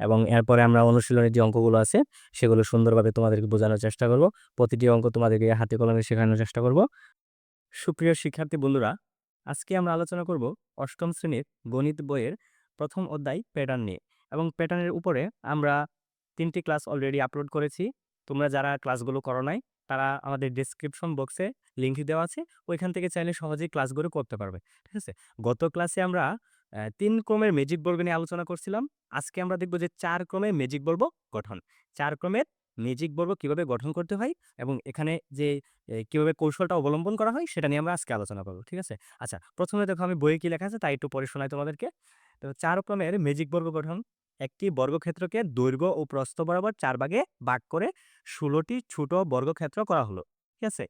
এবং এরপরে আমরা অনুশীলনের যে অঙ্কগুলো আছে, সেগুলো সুন্দরভাবে তোমাদেরকে বোঝানোর চেষ্টা করব। প্রতিটি অঙ্ক তোমাদেরকে হাতে কলমে শেখানোর চেষ্টা করব। সুপ্রিয় শিক্ষার্থী বন্ধুরা, আজকে আমরা আলোচনা করব অষ্টম শ্রেণির গণিত বইয়ের প্রথম অধ্যায় প্যাটার্ন নিয়ে। এবং প্যাটার্নের উপরে আমরা তিনটি ক্লাস অলরেডি আপলোড করেছি। তোমরা যারা ক্লাসগুলো করো নাই, তারা আমাদের ডিসক্রিপশন বক্সে লিঙ্ক দেওয়া আছে। ওইখান থেকে চাইলে সহজেই ক্লাসগুলো করতে পারবে, ঠিক আছে? গত ক্লাসে আমরা তিন ক্রমের ম্যাজিক বর্গ নিয়ে আলোচনা করছিলাম। আজকে আমরা দেখব যে চার ক্রমের ম্যাজিক বর্গ গঠন। চার ক্রমের ম্যাজিক বর্গ কীভাবে গঠন করতে হয় এবং এখানে যে কীভাবে কৌশলটা অবলম্বন করা হয় সেটা নিয়ে আমরা আজকে আলোচনা করব, ঠিক আছে? আচ্ছা প্রথমে দেখো আমি বইয়ে কি লেখা আছে, তাই একটু পরে শোনাই তোমাদেরকে। তো চার ক্রমের ম্যাজিক বর্গ গঠন। একটি বর্গক্ষেত্রকে দৈর্ঘ্য ও প্রস্থ বরাবর চার ভাগে ভাগ করে ষোলোটি ছোট বর্গক্ষেত্র করা হলো, ঠিক আছে?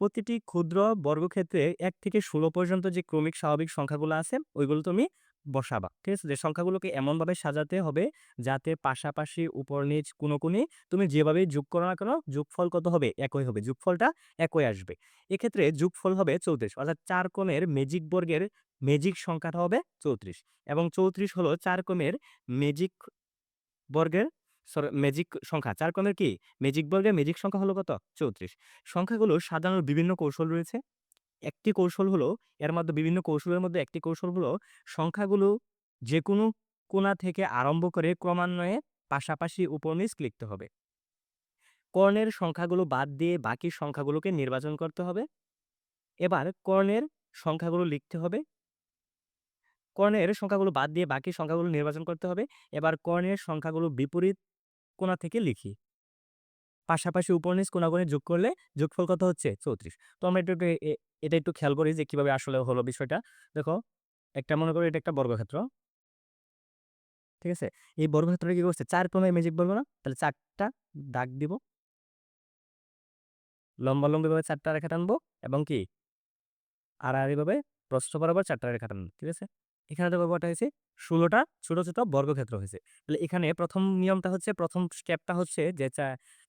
প্রতিটি ক্ষুদ্র বর্গক্ষেত্রে এক থেকে ষোলো পর্যন্ত যে ক্রমিক স্বাভাবিক সংখ্যাগুলো আছে, ওইগুলো তুমি বসাবা, ঠিক আছে? যে সংখ্যাগুলোকে এমনভাবে সাজাতে হবে যাতে পাশাপাশি উপর নিচ কোনো কোনি তুমি যেভাবে যোগ করো না কেন, যোগফল কত হবে? একই হবে, যোগফলটা একই আসবে। এক্ষেত্রে যোগফল হবে চৌত্রিশ, অর্থাৎ চার কোণের মেজিক বর্গের মেজিক সংখ্যাটা হবে চৌত্রিশ, এবং চৌত্রিশ হলো চার কোণের মেজিক বর্গের ম্যাজিক সংখ্যা। চার কোণের কি? মেজিক বর্গের ম্যাজিক সংখ্যা হলো কত? চৌত্রিশ। সংখ্যাগুলো সাজানোর বিভিন্ন কৌশল রয়েছে। একটি কৌশল হলো, এর মধ্যে বিভিন্ন কৌশলের মধ্যে একটি কৌশল হলো, সংখ্যাগুলো যে কোনো কোণা থেকে আরম্ভ করে ক্রমান্বয়ে পাশাপাশি উপনিচ লিখতে হবে। কর্ণের সংখ্যাগুলো বাদ দিয়ে বাকি সংখ্যাগুলোকে নির্বাচন করতে হবে। এবার কর্ণের সংখ্যাগুলো লিখতে হবে। কর্ণের সংখ্যাগুলো বাদ দিয়ে বাকি সংখ্যাগুলো নির্বাচন করতে হবে। এবার কর্ণের সংখ্যাগুলো বিপরীত কোণা থেকে লিখি। পাশাপাশি উপনিচ কোণাগুণে যোগ করলে যোগফল কত হচ্ছে? চৌত্রিশ। তো আমরা একটু এটা একটু খেয়াল করি যে কীভাবে আসলে হলো বিষয়টা। দেখো, একটা মনে করি এটা একটা বর্গক্ষেত্র। ঠিক আছে? এই বর্গক্ষেত্রে কি করছে? চার ক্রমে ম্যাজিক বলব না? তাহলে চারটা দাগ দিব। লম্বা লম্বিভাবে চারটা রেখা টানবো এবং কি? আড়াআড়িভাবে প্রস্থ বরাবর চারটা রেখা টানবো ঠিক আছে? এখানে দেখো কটা হয়েছে? ষোলোটা ছোট ছোট বর্গক্ষেত্র হয়েছে। তাহলে এখানে প্রথম নিয়মটা হচ্ছে, প্রথম স্টেপটা হচ্ছে যে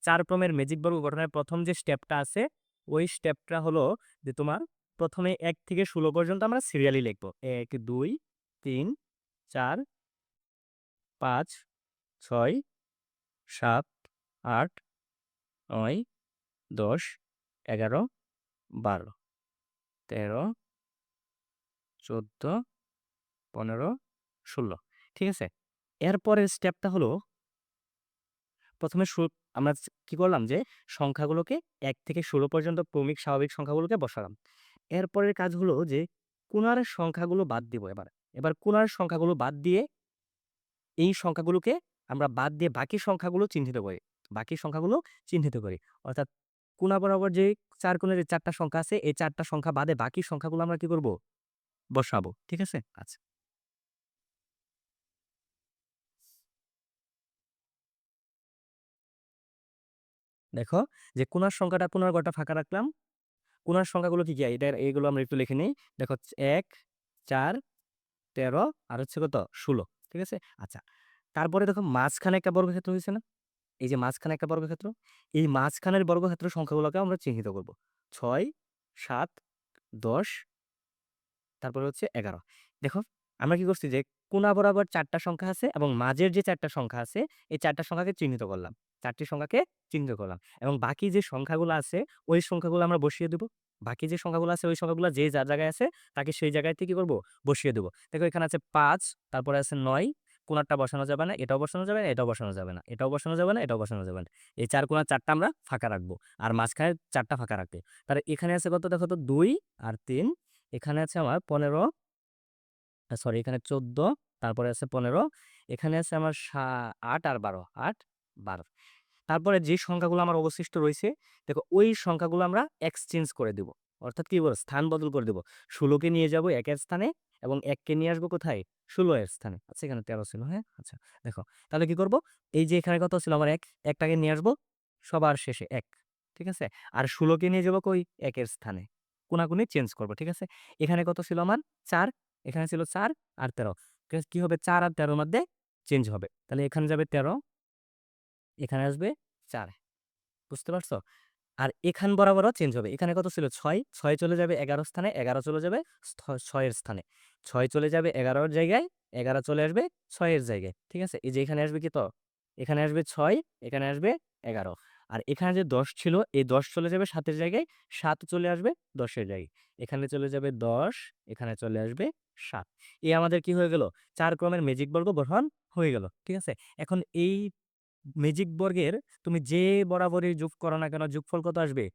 চার ক্রমের ম্যাজিক বর্গ গঠনের প্রথম যে স্টেপটা আছে, ওই স্টেপটা হলো যে তোমার প্রথমে এক থেকে ষোলো পর্যন্ত আমরা সিরিয়ালি লিখব। এক, দুই, তিন, চার, পাঁচ, ছয়, সাত, আট, নয়, দশ, এগারো, বারো, তেরো, চোদ্দ পনেরো, ষোলো, ঠিক আছে? এরপরের স্টেপটা হলো প্রথমে আমরা কি করলাম যে, সংখ্যাগুলোকে এক থেকে ষোলো পর্যন্ত ক্রমিক স্বাভাবিক সংখ্যাগুলোকে বসালাম। এরপরের কাজ হলো যে কোণার সংখ্যাগুলো বাদ দিব এবার। এবার কোণার সংখ্যাগুলো বাদ দিয়ে এই সংখ্যাগুলোকে আমরা বাদ দিয়ে বাকি সংখ্যাগুলো চিহ্নিত করি। বাকি সংখ্যাগুলো চিহ্নিত করি। অর্থাৎ কোণা বরাবর যে চার কোণের যে চারটা সংখ্যা আছে, এই চারটা সংখ্যা বাদে বাকি সংখ্যাগুলো আমরা কি করব? বসাবো, ঠিক আছে? আচ্ছা। দেখো যে কোণার সংখ্যাটা কোণার ঘরটা ফাঁকা রাখলাম। কোণার সংখ্যাগুলো কি কি? এটা এগুলো আমরা একটু লিখে নিই। দেখো এক, চার, তেরো আর হচ্ছে কত? ষোলো, ঠিক আছে? আচ্ছা তারপরে দেখো মাঝখানে একটা বর্গক্ষেত্র হয়েছে না? এই যে মাঝখানে একটা বর্গক্ষেত্র, এই মাঝখানের বর্গক্ষেত্র সংখ্যাগুলোকে আমরা চিহ্নিত করব। ছয়, সাত, দশ, তারপরে হচ্ছে এগারো। দেখো আমরা কি করছি যে কোনা বরাবর চারটা সংখ্যা আছে এবং মাঝের যে চারটা সংখ্যা আছে, এই চারটা সংখ্যাকে চিহ্নিত করলাম। চারটি সংখ্যাকে চিহ্নিত করলাম। এবং বাকি যে সংখ্যাগুলো আছে, ওই সংখ্যাগুলো আমরা বসিয়ে দেবো। বাকি যে সংখ্যাগুলো আছে, ওই সংখ্যাগুলো যে যার জায়গায় আছে, তাকে সেই জায়গায় থেকে কি করব? বসিয়ে দেবো। দেখো এখানে আছে পাঁচ, তারপরে আছে নয় কোনারটা বসানো যাবে না, এটাও বসানো যাবে না, এটাও বসানো যাবে না, এটাও বসানো যাবে না, এটাও বসানো যাবে না। এই চার কোনার চারটা আমরা ফাঁকা রাখব আর মাঝখানে চারটা ফাঁকা রাখবে তাহলে এখানে আছে কত? দেখো তো দুই আর তিন। এখানে আছে আমার পনেরো সরি এখানে চোদ্দ, তারপরে আছে পনেরো। এখানে আছে আমার সা- আট আর বারো, আট। বারো। তারপরে যে সংখ্যাগুলো আমার অবশিষ্ট রয়েছে, দেখো ওই সংখ্যাগুলো আমরা এক্সচেঞ্জ করে দেব। অর্থাৎ কি বল স্থান বদল করে দেব। ষোলোকে নিয়ে যাব একের স্থানে এবং এককে নিয়ে আসব কোথায়? ষোলো এর স্থানে। আচ্ছা এখানে তেরো ছিল হ্যাঁ? আচ্ছা দেখো, তাহলে কি করব? এই যে এখানে কত ছিল? আমার এক, একটাকে নিয়ে আসব সবার শেষে এক, ঠিক আছে? আর ষোলোকে নিয়ে যাব কই? একের স্থানে। কোনাকুনি চেঞ্জ করব, ঠিক আছে? এখানে কত ছিল আমার? চার, এখানে ছিল চার আর তেরো? কি হবে? চার আর তেরোর মধ্যে চেঞ্জ হবে। তাহলে এখানে যাবে তেরো এখানে আসবে চার, বুঝতে পারছ? আর এখান বরাবরও চেঞ্জ হবে। এখানে কত ছিল? ছয় ছয় চলে যাবে এগারো স্থানে, এগারো চলে যাবে ছয়ের স্থানে। ছয় চলে যাবে এগারোর জায়গায়, এগারো চলে আসবে ছয়ের জায়গায়, ঠিক আছে? এই যে এখানে আসবে কি তো? এখানে আসবে ছয়, এখানে আসবে এগারো। আর এখানে যে দশ ছিল, এই দশ চলে যাবে সাতের জায়গায়, সাত চলে আসবে দশের জায়গায়। এখানে চলে যাবে দশ, এখানে চলে আসবে সাত। এই আমাদের কি হয়ে গেল? চার ক্রমের ম্যাজিক বর্গ গঠন হয়ে গেল, ঠিক আছে? এখন এই ম্যাজিক বর্গের তুমি যে বরাবরই যোগ করো না কেন, যোগফল কত আসবে?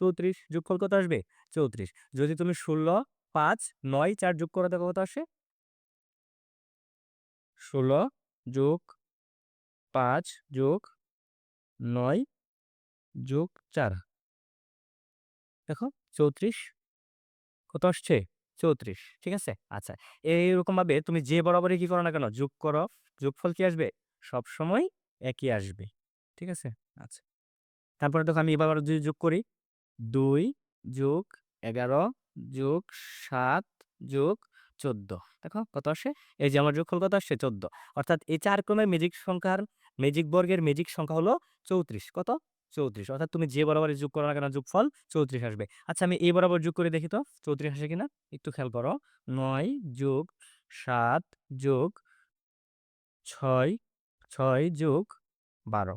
চৌত্রিশ। যোগফল কত আসবে? চৌত্রিশ। যদি তুমি ষোলো, পাঁচ, নয়, চার যোগ করো, দেখো কত আসে? ষোলো যোগ পাঁচ যোগ নয় যোগ চার। দেখো, চৌত্রিশ। কত আসছে? চৌত্রিশ। ঠিক আছে? আচ্ছা। এইরকমভাবে তুমি যে বরাবরই কি করো না কেন, যোগ করো। যোগফল কি আসবে? সব সময় একই আসবে, ঠিক আছে? আচ্ছা। তারপরে দেখো আমি এবার যদি যোগ করি, দুই যোগ এগারো যোগ সাত যোগ চোদ্দ, দেখো কত আসে? এই যে আমার যোগফল কত আসছে? চোদ্দ। অর্থাৎ এই চার ক্রমের ম্যাজিক সংখ্যার ম্যাজিক বর্গের ম্যাজিক সংখ্যা হলো চৌত্রিশ, কত? চৌত্রিশ। অর্থাৎ তুমি যে বরাবর যোগ করো না কেন, যোগফল চৌত্রিশ আসবে। আচ্ছা আমি এই বরাবর যোগ করে দেখি তো, চৌত্রিশ আসে কিনা? একটু খেয়াল করো। নয় যোগ সাত যোগ ছয় ছয় যোগ বারো।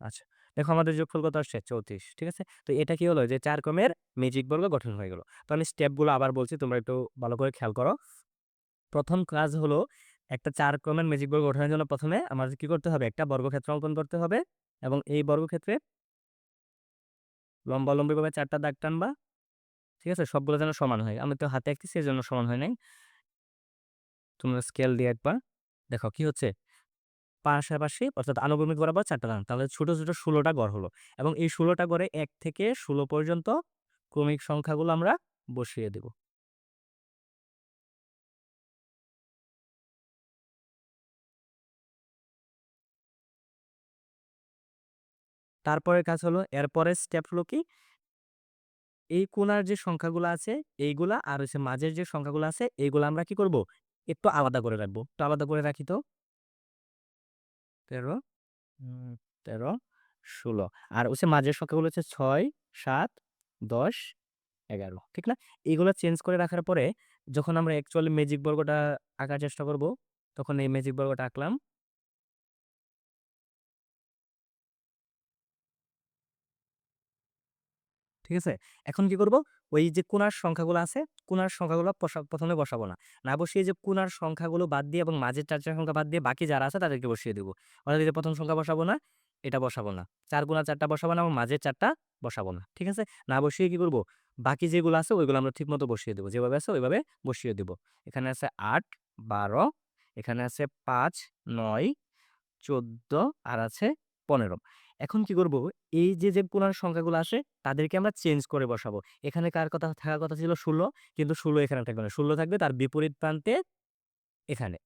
আচ্ছা দেখো আমাদের যোগফল কত আসছে চৌত্রিশ, ঠিক আছে? তো এটা কি হলো? যে চার ক্রমের ম্যাজিক বর্গ গঠন হয়ে গেল। তো আমি স্টেপগুলো আবার বলছি, তোমরা একটু ভালো করে খেয়াল করো। প্রথম কাজ হলো, একটা চার ক্রমের ম্যাজিক বর্গ গঠনের জন্য প্রথমে আমাদের কি করতে হবে? একটা বর্গক্ষেত্র অঙ্কন করতে হবে এবং এই বর্গক্ষেত্রে লম্বালম্বিভাবে চারটা দাগ টানবা, ঠিক আছে? সবগুলো যেন সমান হয়। আমি তো হাতে আঁকতেছি এর জন্য সমান হয় নাই। তোমরা স্কেল দিয়ে একবার দেখো কি হচ্ছে? পাশাপাশি অর্থাৎ আনুভূমিক বরাবর চারটা টান তাহলে ছোট ছোট ষোলোটা গড় হলো এবং এই ষোলোটা গড়ে এক থেকে ষোলো পর্যন্ত ক্রমিক সংখ্যাগুলো আমরা বসিয়ে দেব। তারপরের কাজ হলো, এরপরের স্টেপ হলো কি? এই কোনার যে সংখ্যাগুলো আছে, এইগুলা আর হচ্ছে মাঝের যে সংখ্যাগুলো আছে, এইগুলো আমরা কি করব? একটু আলাদা করে রাখব। একটু আলাদা করে রাখি তো? তেরো তেরো ষোলো। আর হচ্ছে মাঝের সংখ্যাগুলো হচ্ছে ছয় সাত দশ এগারো ঠিক না? এইগুলো চেঞ্জ করে রাখার পরে যখন আমরা অ্যাকচুয়ালি ম্যাজিক বর্গটা আঁকার চেষ্টা করব তখন এই ম্যাজিক বর্গটা আঁকলাম। ঠিক আছে? এখন কি করব? ওই যে কোণার সংখ্যাগুলো আছে কোণার সংখ্যাগুলো প্রথমে বসাবো না। না বসিয়ে যে কোণার সংখ্যাগুলো বাদ দিয়ে এবং মাঝের চার চার সংখ্যা বাদ দিয়ে বাকি যারা আছে তাদেরকে বসিয়ে দেবো। অর্থাৎ যে প্রথম সংখ্যা বসাবো না, এটা বসাবো না। চার গুণা চারটা বসাবো না এবং মাঝের চারটা বসাবো না, ঠিক আছে? না বসিয়ে কি করব? বাকি যেগুলো আছে ওইগুলো আমরা ঠিক মতো বসিয়ে দেবো। যেভাবে আছে ওইভাবে বসিয়ে দেবো। এখানে আছে আট, বারো, এখানে আছে পাঁচ, নয়, চোদ্দ, আর আছে পনেরো। এখন কি করব? এই যে যে কোণার সংখ্যাগুলো আসে, তাদেরকে আমরা চেঞ্জ করে বসাবো। এখানে কার কথা, থাকার কথা ছিল ষোলো, কিন্তু ষোলো এখানে থাকবে না। ষোলো থাকবে তার বিপরীত প্রান্তে এখানে।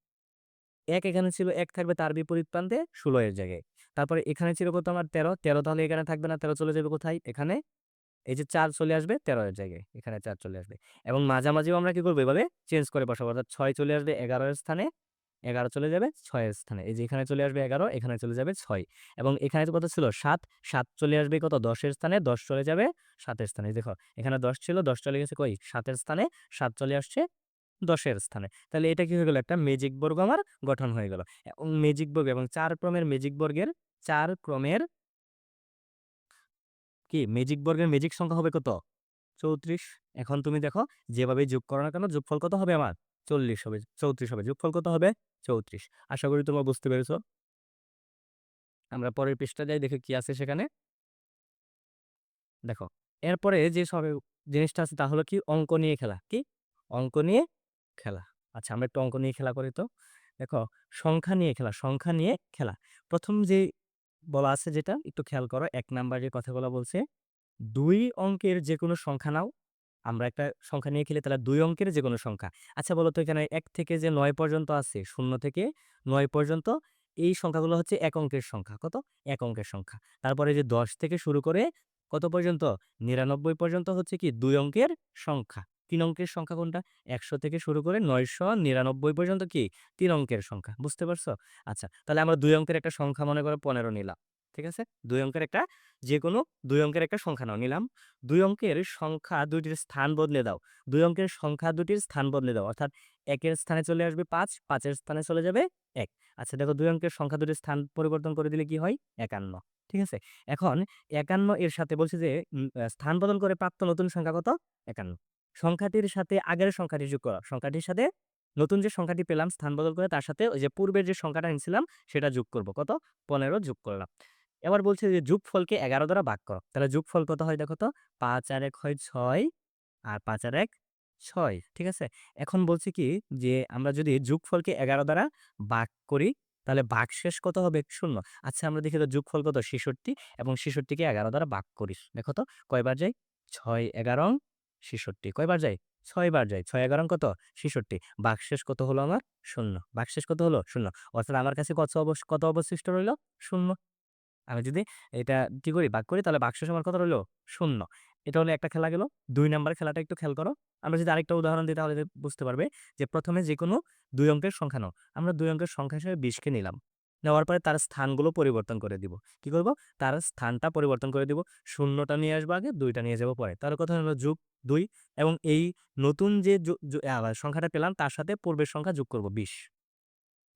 এক এখানে ছিল এক থাকবে তার বিপরীত প্রান্তে ষোলো এর জায়গায়। তারপরে এখানে ছিল কত আমার? তেরো। তেরো তাহলে এখানে থাকবে না, তেরো চলে যাবে কোথায়? এখানে। এই যে চার চলে আসবে, তেরো এর জায়গায়। এখানে চার চলে আসবে। এবং মাঝামাঝিও আমরা কি করব? এভাবে চেঞ্জ করে বসাবো। অর্থাৎ ছয় চলে আসবে এগারো এর স্থানে এগারো চলে যাবে ছয়ের স্থানে। এই যে এখানে চলে আসবে এগারো, এখানে চলে যাবে ছয়। এবং এখানে কত ছিল সাত সাত চলে আসবে কত? দশের স্থানে, দশ চলে যাবে সাতের স্থানে। দেখো, এখানে দশ ছিল, দশ চলে গেছে কই? সাতের স্থানে, সাত চলে আসছে দশের স্থানে। তাহলে এটা কি হয়ে গেল? একটা ম্যাজিক বর্গ আমার গঠন হয়ে গেল। এবং ম্যাজিক বর্গ এবং চার ক্রমের ম্যাজিক বর্গের, চার ক্রমের কি? ম্যাজিক বর্গের ম্যাজিক সংখ্যা হবে কত? চৌত্রিশ। এখন তুমি দেখো, যেভাবে যোগ করো না কেন, যোগফল কত হবে আমার? চল্লিশ হবে, চৌত্রিশ হবে। যোগফল কত হবে? চৌত্রিশ। আশা করি তোমরা বুঝতে পেরেছ। আমরা পরের পৃষ্ঠা যাই, দেখে কি আছে সেখানে। দেখো, এরপরে যে সব জিনিসটা আছে তা হলো কি? অঙ্ক নিয়ে খেলা। কি? অঙ্ক নিয়ে খেলা। আচ্ছা আমরা একটু অঙ্ক নিয়ে খেলা করি তো। দেখো, সংখ্যা নিয়ে খেলা, সংখ্যা নিয়ে খেলা। প্রথম যে বলা আছে যেটা, একটু খেয়াল করো, এক নাম্বারের কথাগুলো বলছে, দুই অঙ্কের যে কোনো সংখ্যা নাও। আমরা একটা সংখ্যা নিয়ে খেলি, তাহলে দুই অঙ্কের যে কোনো সংখ্যা। আচ্ছা বলো তো এখানে এক থেকে যে নয় পর্যন্ত আছে, শূন্য থেকে নয় পর্যন্ত এই সংখ্যাগুলো হচ্ছে এক অঙ্কের সংখ্যা। কত? এক অঙ্কের সংখ্যা। তারপরে যে দশ থেকে শুরু করে কত পর্যন্ত? নিরানব্বই পর্যন্ত হচ্ছে কি? দুই অঙ্কের সংখ্যা। তিন অঙ্কের সংখ্যা কোনটা? একশো থেকে শুরু করে নয়শো নিরানব্বই পর্যন্ত কি? তিন অঙ্কের সংখ্যা। বুঝতে পারছ? আচ্ছা তাহলে আমরা দুই অঙ্কের একটা সংখ্যা মনে করো পনেরো নিলাম। ঠিক আছে? দুই অঙ্কের একটা যে কোনো দুই অঙ্কের একটা সংখ্যা নাও, নিলাম। দুই অঙ্কের সংখ্যা দুইটির স্থান বদলে দাও। দুই অঙ্কের সংখ্যা দুটির স্থান বদলে দাও, অর্থাৎ একের স্থানে চলে আসবে পাঁচ, পাঁচের স্থানে চলে যাবে এক। আচ্ছা দেখো দুই অঙ্কের সংখ্যা দুটির স্থান পরিবর্তন করে দিলে কি হয়? একান্ন। ঠিক আছে? এখন একান্ন এর সাথে বলছে যে স্থান বদল করে প্রাপ্ত নতুন সংখ্যা কত? একান্ন। সংখ্যাটির সাথে আগের সংখ্যাটি যোগ করো। সংখ্যাটির সাথে নতুন যে সংখ্যাটি পেলাম, স্থান বদল করে তার সাথে ওই যে পূর্বের যে সংখ্যাটা নিয়েছিলাম সেটা যোগ করব। কত? পনেরো যোগ করলাম। এবার বলছে যে যোগফলকে এগারো দ্বারা ভাগ করো। তাহলে যোগফল কত হয় দেখো তো? পাঁচ আর এক হয় ছয় আর পাঁচ আর এক ছয়, ঠিক আছে? এখন বলছে কি যে, আমরা যদি যোগফলকে এগারো দ্বারা ভাগ করি, তাহলে ভাগ শেষ কত হবে? শূন্য। আচ্ছা আমরা দেখি তো যোগফল কত? ছেষট্টি এবং ছেষট্টিকে এগারো দ্বারা ভাগ করিস দেখো তো, কয়বার যাই ছয় এগারো ছেষট্টি। কয়বার যাই ছয়বার যাই ছয় এগারো কত? ছেষট্টি। ভাগ শেষ কত হলো আমার? শূন্য। ভাগ শেষ কত হলো? শূন্য। অর্থাৎ আমার কাছে কত কত অবশিষ্ট রইল? শূন্য। আমি যদি এটা কি করি? ভাগ করি, তাহলে বাক্স আমার কত রইল? শূন্য। এটা হলো একটা খেলা গেল। দুই নাম্বার খেলাটা একটু খেয়াল করো। আমরা যদি আরেকটা উদাহরণ দিই, তাহলে বুঝতে পারবে যে প্রথমে যে কোনো দুই অঙ্কের সংখ্যা নাও। আমরা দুই অঙ্কের সংখ্যা হিসেবে বিশকে নিলাম। নেওয়ার পরে তার স্থানগুলো পরিবর্তন করে দিব। কি করব? তার স্থানটা পরিবর্তন করে দিব। শূন্যটা নিয়ে আসব আগে, দুইটা নিয়ে যাব পরে। তার কথা হলো যুগ দুই এবং এই নতুন যে সংখ্যাটা পেলাম, তার সাথে পূর্বের সংখ্যা যোগ করব বিশ।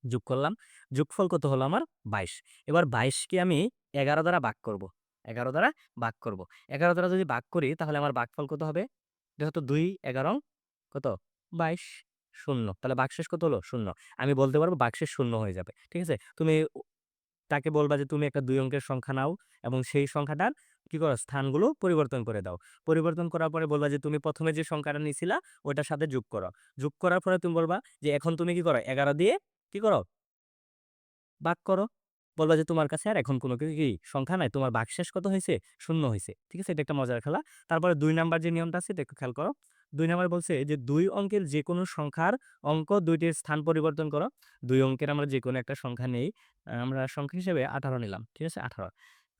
যোগ করলাম। যোগফল কত হলো আমার? বাইশ। এবার বাইশকে আমি এগারো দ্বারা ভাগ করব। এগারো দ্বারা ভাগ করব। এগারো দ্বারা যদি ভাগ করি, তাহলে আমার ভাগফল কত হবে? দেখো তো দুই এগারো কত? বাইশ শূন্য। তাহলে বাক্সেস কত হলো? শূন্য। আমি বলতে পারব বাক্সেস শূন্য হয়ে যাবে। ঠিক আছে? তুমি তাকে বলবা যে তুমি একটা দুই অঙ্কের সংখ্যা নাও এবং সেই সংখ্যাটার কি করো? স্থানগুলো পরিবর্তন করে দাও। পরিবর্তন করার পরে বলবা যে তুমি প্রথমে যে সংখ্যাটা নিয়েছিলা ওটার সাথে যোগ করো। যোগ করার পরে তুমি বলবা যে এখন তুমি কি করো? এগারো দিয়ে কি করো? বাক করো। বলবা যে তোমার কাছে আর এখন কোনো কি সংখ্যা নাই, তোমার বাকশেষ কত হয়েছে শূন্য হয়েছে ঠিক আছে? এটা একটা মজার খেলা। তারপরে দুই নাম্বার যে নিয়মটা আছে, এটা খেয়াল করো। দুই নাম্বার বলছে যে দুই অঙ্কের যে কোনো সংখ্যার অঙ্ক দুইটির স্থান পরিবর্তন করো। দুই অঙ্কের আমরা যে কোনো একটা সংখ্যা নেই, আমরা সংখ্যা হিসেবে আঠারো নিলাম। ঠিক আছে? আঠারো।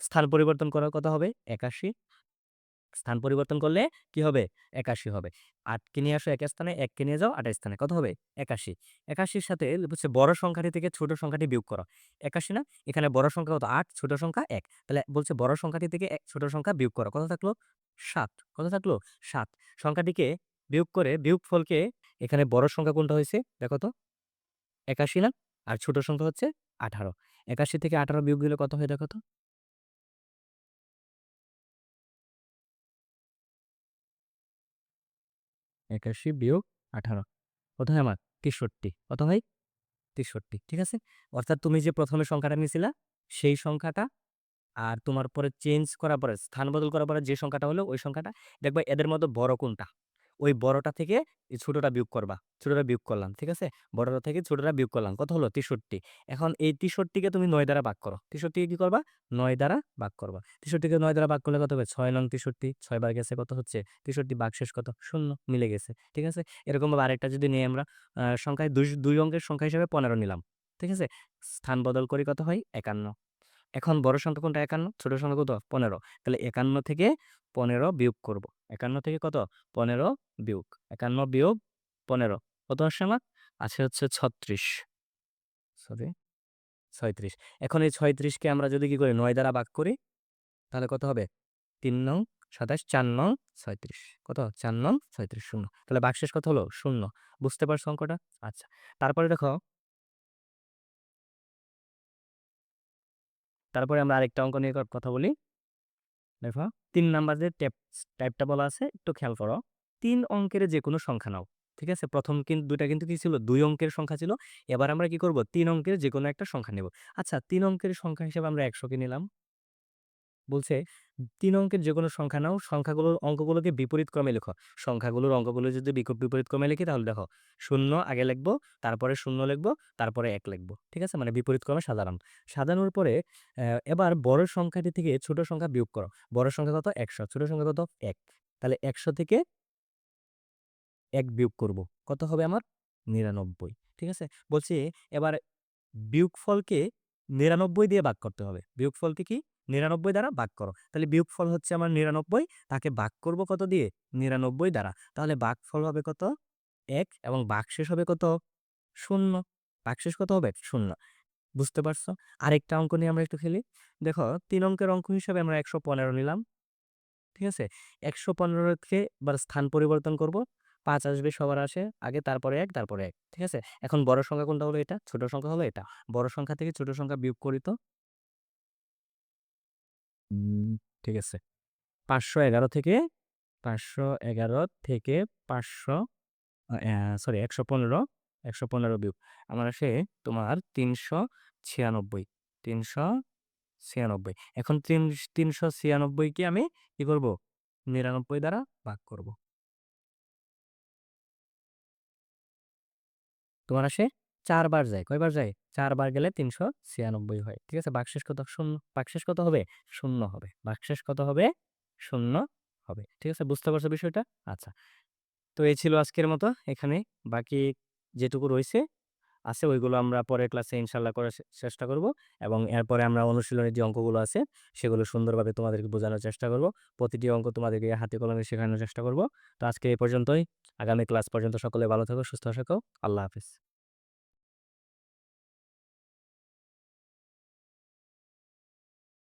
স্থান পরিবর্তন করার কথা হবে? একাশি। স্থান পরিবর্তন করলে কি হবে? একাশি হবে। আটকে নিয়ে আসো এক স্থানে, এককে নিয়ে যাও আটের স্থানে। কত হবে? একাশি। একাশির সাথে হচ্ছে বড় সংখ্যাটি থেকে ছোট সংখ্যাটি বিয়োগ করো। একাশি না? এখানে বড় সংখ্যা কত? আট, ছোট সংখ্যা এক। তাহলে বলছে বড় সংখ্যাটি থেকে এক, ছোট সংখ্যা বিয়োগ করো। কত থাকল? সাত। কত থাকল? সাত। সংখ্যাটিকে বিয়োগ করে বিয়োগ ফলকে এখানে বড় সংখ্যা কোনটা হয়েছে? দেখো তো। একাশি না? আর ছোট সংখ্যা হচ্ছে আঠারো। একাশি থেকে আঠারো বিয়োগ দিলে কত হয়? দেখো তো। একাশি বিয়োগ আঠারো। কত হয় আমার? তেষট্টি। কত হয়? তেষট্টি। ঠিক আছে? অর্থাৎ তুমি যে প্রথমে সংখ্যাটা নিয়েছিলা, সেই সংখ্যাটা আর তোমার পরে চেঞ্জ করার পরে, স্থান বদল করার পরে যে সংখ্যাটা হলো, ওই সংখ্যাটা। দেখবা এদের মধ্যে বড় কোনটা? ওই বড়টা থেকে ছোটটা বিয়োগ করবা। ছোটটা বিয়োগ করলাম, ঠিক আছে? বড়টা থেকে ছোটটা বিয়োগ করলাম। কত হলো? তেষট্টি। এখন এই তেষট্টিকে তুমি নয় দ্বারা ভাগ করো। তেষট্টিকে কি করবা? নয় দ্বারা ভাগ করবা। তেষট্টিকে নয় দ্বারা ভাগ করলে কত হবে? ছয় নং তেষট্টি। ছয় বার গেছে কত হচ্ছে? তেষট্টি ভাগ শেষ কত? শূন্য মিলে গেছে, ঠিক আছে? এরকম ভাবে আরেকটা যদি নিয়ে আমরা সংখ্যায় দুই দুই অঙ্কের সংখ্যা হিসেবে পনেরো নিলাম, ঠিক আছে? স্থান বদল করি কত হয়? একান্ন। এখন বড় সংখ্যা কোনটা? একান্ন। ছোট সংখ্যা কত? পনেরো। তাহলে একান্ন থেকে পনেরো বিয়োগ করব। একান্ন থেকে কত? পনেরো বিয়োগ। একান্ন বিয়োগ পনেরো। কত আসছে আমার? আছে হচ্ছে ছত্রিশ। সরি, ছয়ত্রিশ। এখন এই ছয়ত্রিশকে আমরা যদি কি করি? নয় দ্বারা ভাগ করি, তাহলে কত হবে? তিন নং সাতাশ, চার নং ছয়ত্রিশ। কত? চার নং ছয়ত্রিশ, শূন্য। তাহলে বাকশেষ কত হলো? শূন্য। বুঝতে পারছ অঙ্কটা? আচ্ছা। তারপরে দেখো তারপরে আমরা আরেকটা অঙ্ক নিয়ে কথা বলি। দেখো, তিন নাম্বার যে ট্যাপ টাইপটা বলা আছে, একটু খেয়াল করো। তিন অঙ্কের যে কোনো সংখ্যা নাও, ঠিক আছে? প্রথম কিন্তু দুইটা কিন্তু কি ছিল? দুই অঙ্কের সংখ্যা ছিল। এবার আমরা কি করব? তিন অঙ্কের যে কোনো একটা সংখ্যা নেব। আচ্ছা তিন অঙ্কের সংখ্যা হিসেবে আমরা একশোকে নিলাম। বলছে, তিন অঙ্কের যে কোনো সংখ্যা নাও, সংখ্যাগুলোর অঙ্কগুলোকে বিপরীত ক্রমে লেখো। সংখ্যাগুলোর অঙ্কগুলো যদি বিপরীত ক্রমে লিখি, তাহলে দেখো, শূন্য আগে লিখব, তারপরে শূন্য লিখব, তারপরে এক লিখব। ঠিক আছে? মানে বিপরীত ক্রমে সাজালাম। সাজানোর পরে এবার বড় সংখ্যাটি থেকে ছোট সংখ্যা বিয়োগ করো। বড় সংখ্যা কত? একশো। ছোট সংখ্যা কত? এক। তাহলে একশো থেকে এক বিয়োগ করব। কত হবে আমার? নিরানব্বই। ঠিক আছে? বলছি, এবার বিয়োগফলকে নিরানব্বই দিয়ে ভাগ করতে হবে। বিয়োগফলকে কি? নিরানব্বই দ্বারা ভাগ করো। তাহলে বিয়োগফল হচ্ছে আমার নিরানব্বই, তাকে ভাগ করব কত দিয়ে? নিরানব্বই দ্বারা। তাহলে ভাগফল হবে কত? এক এবং ভাগশেষ হবে কত? শূন্য। ভাগশেষ কত হবে? শূন্য। বুঝতে পারছ? আরেকটা অঙ্ক নিয়ে আমরা একটু খেলি। দেখো, তিন অঙ্কের অঙ্ক হিসাবে আমরা একশো পনেরো নিলাম। ঠিক আছে? একশো পনেরোকে এবার স্থান পরিবর্তন করব। পাঁচ আসবে, সবার আসে। আগে, তারপরে এক তারপরে এক। ঠিক আছে? এখন বড় সংখ্যা কোনটা হলো এটা? ছোট সংখ্যা হলো এটা। বড় সংখ্যা থেকে ছোট সংখ্যা বিয়োগ করি তো। ঠিক আছে। পাঁচশো এগারো থেকে পাঁচশো এগারো থেকে পাঁচশো সরি একশো পনেরো একশো পনেরো বিয়োগ আমার আসে তোমার তিনশো ছিয়ানব্বই তিনশো ছিয়ানব্বই। এখন তিন, তিনশো ছিয়ানব্বইকে আমি কি করব? নিরানব্বই দ্বারা ভাগ করব। তোমার আসে চারবার যায়। কয়বার যায়? চারবার গেলে তিনশো ছিয়ানব্বই হয়। ঠিক আছে? বাকশেষ কত? শূন্য বাকশেষ কত হবে? শূন্য হবে। বাকশেষ কত হবে? শূন্য হবে। ঠিক আছে? বুঝতে পারছ বিষয়টা? আচ্ছা। তো এই ছিল আজকের মতো। এখানে বাকি যেটুকু রয়েছে আছে, ওইগুলো আমরা পরের ক্লাসে ইনশাল্লাহ করার চেষ্টা করব এবং এরপরে আমরা অনুশীলনের যে অঙ্কগুলো আছে, সেগুলো সুন্দরভাবে তোমাদেরকে বোঝানোর চেষ্টা করব। প্রতিটি অঙ্ক তোমাদেরকে হাতে কলমে শেখানোর চেষ্টা করব। তো আজকে এই পর্যন্তই। আগামী ক্লাস পর্যন্ত সকলে ভালো থাকো, সুস্থ থাকো। আল্লাহ হাফিজ।